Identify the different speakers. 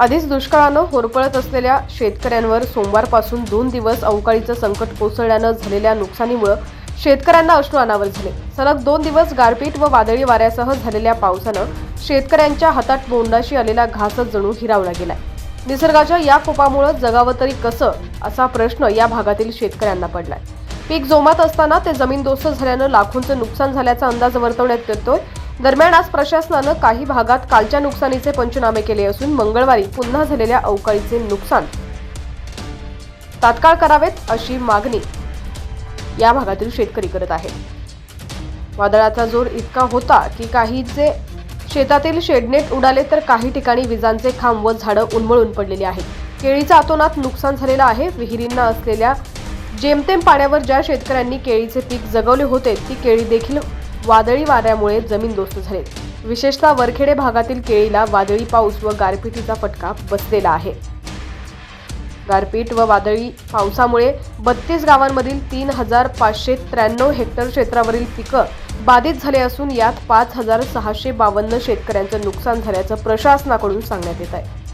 Speaker 1: आधीच दुष्काळानं होरपळत असलेल्या शेतकऱ्यांवर सोमवारपासून दोन दिवस अवकाळीचं संकट कोसळल्यानं झालेल्या नुकसानीमुळे शेतकऱ्यांना अश्रू अनावर झाले. सलग दोन दिवस गारपीट व वादळी वाऱ्यासह झालेल्या पावसानं शेतकऱ्यांच्या हातात बोंडाशी आलेला घासच जणू हिरावला गेलाय. निसर्गाच्या या कोपामुळे जगावं तरी कसं असा प्रश्न या भागातील शेतकऱ्यांना पडलाय. पीक जोमात असताना ते जमीनदोस्त झाल्यानं लाखोंचं नुकसान झाल्याचा अंदाज वर्तवण्यात येतोय. दरम्यान आज प्रशासनानं काही भागात कालच्या नुकसानीचे पंचनामे केले असून मंगळवारी पुन्हा झालेल्या अवकाळीचे नुकसान. तात्काळ करावेत अशी मागणी या भागातील शेतकरी करत आहेत. वादळाचा जोर इतका होता की काहीचे शेतातील शेडनेट उडाले तर काही ठिकाणी विजांचे खांब व झाडं उन्मळून पडलेली आहेत. केळीचा अतोनात नुकसान झालेलं आहे. विहिरींना असलेल्या जेमतेम पाण्यावर ज्या शेतकऱ्यांनी केळीचे पीक जगवले होते ती केळी देखील वादळी वाऱ्यामुळे जमीनदोस्त झाले. विशेषतः वरखेडे भागातील केळीला वादळी पाऊस व गारपिटीचा फटका बसलेला आहे. गारपीट व वादळी पावसामुळे बत्तीस गावांमधील तीन हजार पाचशे त्र्याण्णव हेक्टर क्षेत्रावरील पिकं बाधित झाले असून यात पाच हजार सहाशे बावन्न शेतकऱ्यांचं नुकसान झाल्याचं प्रशासनाकडून सांगण्यात येत आहे.